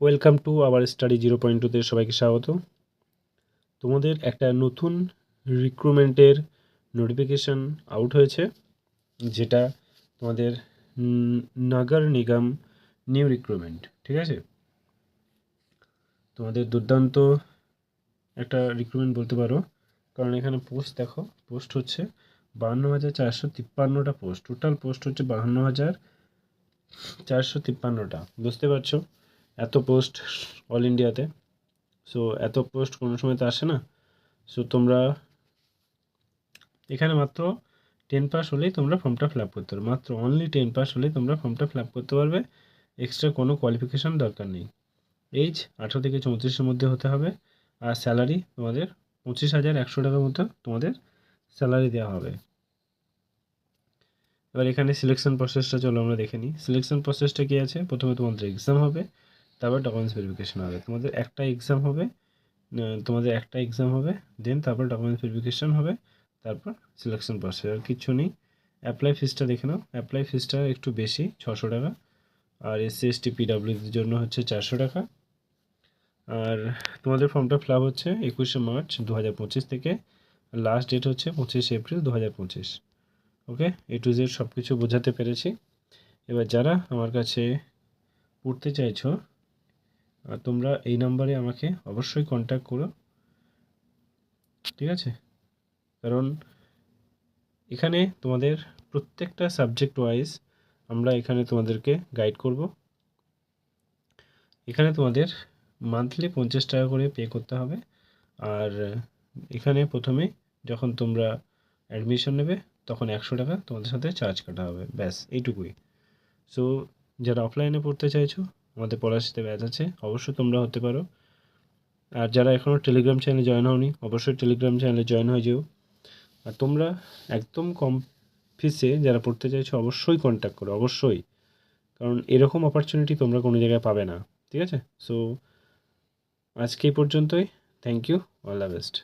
Welcome to our study zero point টুতে সবাইকে স্বাগত। তোমাদের একটা নতুন রিক্রুটমেন্টের নোটিফিকেশান আউট হয়েছে, যেটা তোমাদের নগর নিগম নিউ রিক্রুটমেন্ট ঠিক আছে? তোমাদের দুর্দান্ত একটা রিক্রুটমেন্ট বলতে পারো, কারণ এখানে পোস্ট দেখো পোস্ট হচ্ছে বাহান্ন হাজার চারশো তিপ্পান্নটা পোস্ট টোটাল পোস্ট হচ্ছে বাহান্ন হাজার চারশো তিপ্পান্নটা, বুঝতে পারছ? এত পোস্ট অল ইন্ডিয়াতে সো এত পোস্ট কোনো সময় তো আসে না। সো তোমরা এখানে মাত্র টেন পাস হলেই তোমরা ফর্মটা ফিল আপ করতে পারবে। মাত্র অনলি টেন পাস হলেই তোমরা ফর্মটা ফিল আপ করতে পারবে। এক্সট্রা কোনো কোয়ালিফিকেশান দরকার নেই। এইজ আঠেরো থেকে চৌত্রিশের মধ্যে হতে হবে। আর স্যালারি তোমাদের পঁচিশ হাজার একশো টাকার মতো তোমাদের স্যালারি দেওয়া হবে। এবার এখানে সিলেকশন প্রসেসটা চলো আমরা দেখে নিই। সিলেকশন প্রসেসটা কী আছে? প্রথমে তোমাদের এক্সাম হবে। তারপর ডকুমেন্টস ভেরিফিকেশন হবে। তোমাদের একটা এক্সাম হবে তোমাদের একটা এক্সাম হবে দেন তারপর ডকুমেন্টস ভেরিফিকেশন হবে, তারপর সিলেকশন প্রসেস আর কিচ্ছু নেই। অ্যাপ্লাই ফিসটা দেখে নাও। অ্যাপ্লাই ফিসটা একটু বেশি ছশো টাকা। আর এসসি এসটি পিডাব্লিউদের জন্য হচ্ছে চারশো টাকা। আর তোমাদের ফর্মটা ফিল হচ্ছে একুশে মার্চ দু হাজার পঁচিশ থেকে। লাস্ট ডেট হচ্ছে পঁচিশে এপ্রিল দু হাজার পঁচিশ। ওকে? এ টু জেড সব কিছু বোঝাতে পেরেছি। এবার যারা আমার কাছে পড়তে চাইছো আর তোমরা এই নাম্বারে আমাকে অবশ্যই কন্ট্যাক্ট করো। ঠিক আছে? কারণ এখানে তোমাদের প্রত্যেকটা সাবজেক্ট ওয়াইজ আমরা এখানে তোমাদেরকে গাইড করব। এখানে তোমাদের মান্থলি পঞ্চাশ টাকা করে পে করতে হবে। আর এখানে প্রথমে যখন তোমরা অ্যাডমিশন নেবে, তখন একশো টাকা তোমাদের সাথে চার্জ কাটা হবে। ব্যাস, এইটুকুই। সো যারা অফলাইনে পড়তে চাইছো আমাদের পলাশিতে ব্যাচ আছে, অবশ্যই তোমরা হতে পারো। আর যারা এখনও টেলিগ্রাম চ্যানেলে জয়েন হওনি, অবশ্যই টেলিগ্রাম চ্যানেলে জয়েন হয়ে যেও। আর তোমরা একদম কম ফিসে যারা পড়তে চাইছো, অবশ্যই কন্ট্যাক্ট করো, অবশ্যই। কারণ এরকম অপরচুনিটি তোমরা কোনো জায়গায় পাবে না, ঠিক আছে? সো আজকে এই পর্যন্তই। Thank you all the best